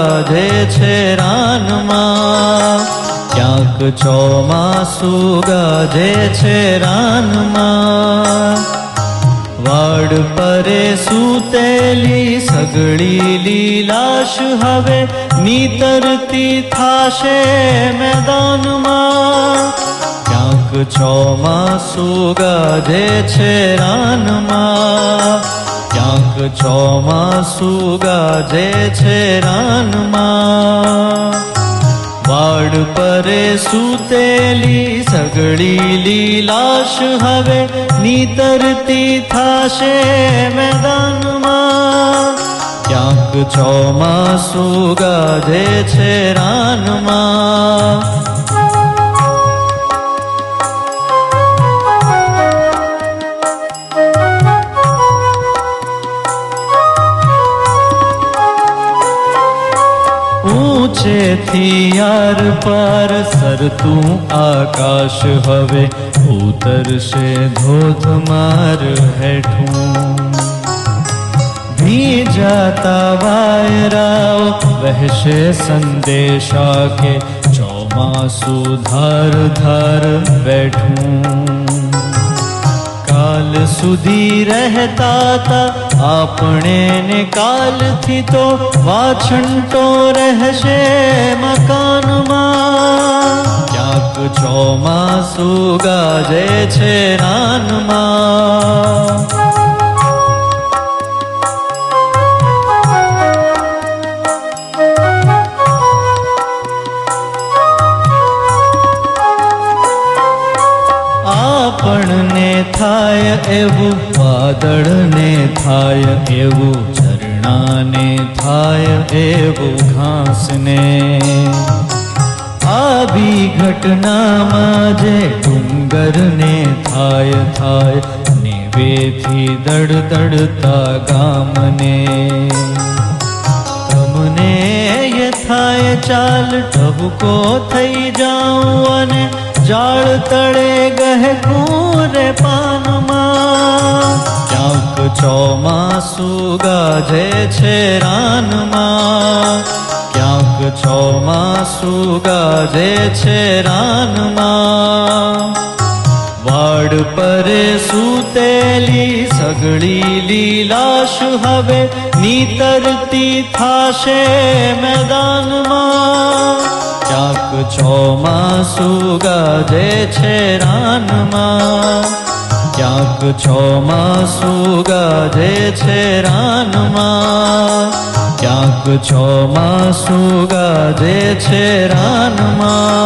ગાજે છે રાનમાં. ક્યાંક ચોમાસુ ગાજે છે રાનમાં. વાડ પરે સૂતેલી સગળી લીલાશ હવે નીતરતી થાશે મેદાનમાં. ક્યાંક ચોમાસુ ગાજે છે રાનમાં. ક્યાંક ચોમાસુ ગાજે છે રાનમાં. વાડ પરે સુતેલી સગડી લીલાશ હવે નીતરતી થાશે મેદાનમાં. ક્યાંક ચોમાસુ ગાજે છે રાનમાં. ઊંચેથી યાર પાર સરતું આકાશ હવે ઉતરશે ધોધમાર હેઠું. ભીજાતા વાયરાઓ વહેશે સંદેશા કે ચોમાસુ ધાર ધાર બેઠું. કાલ સુધી રહેતા તા આપણે ને કાલથી તો વાછંટો રહેશે મકાનમાં. ક્યાંક ચોમાસું ગાજે છે રાનમાં આપણને થાય એવું વાદળને થાય એવું, ઝરણાને થાય એવું, ઘાસને. આવી ઘટનામાં જે ડુંગરને થાય થાય, નેવેથી દડદડતા ગામને. તમને એ થાય, ચાલ ટબકો થઈ જાઉં અને જાળ તળે ગહેકું રે પાનમાં ક્યાંક ચોમાસુ ગાજે છે રાનમાં ક્યાંક ચોમાસુ ગાજે છે રાનમાં વાડ પરે સૂતેલી સગળી લીલાશ હવે નીતરતી થાશે મેદાનમાં ક્યાંક છોમાં ગાજે છે રાનમાં. ચાક છોમાં ગાજે છે રાનમાં. ચાક છોમાં ગાજે છે રાનમાં.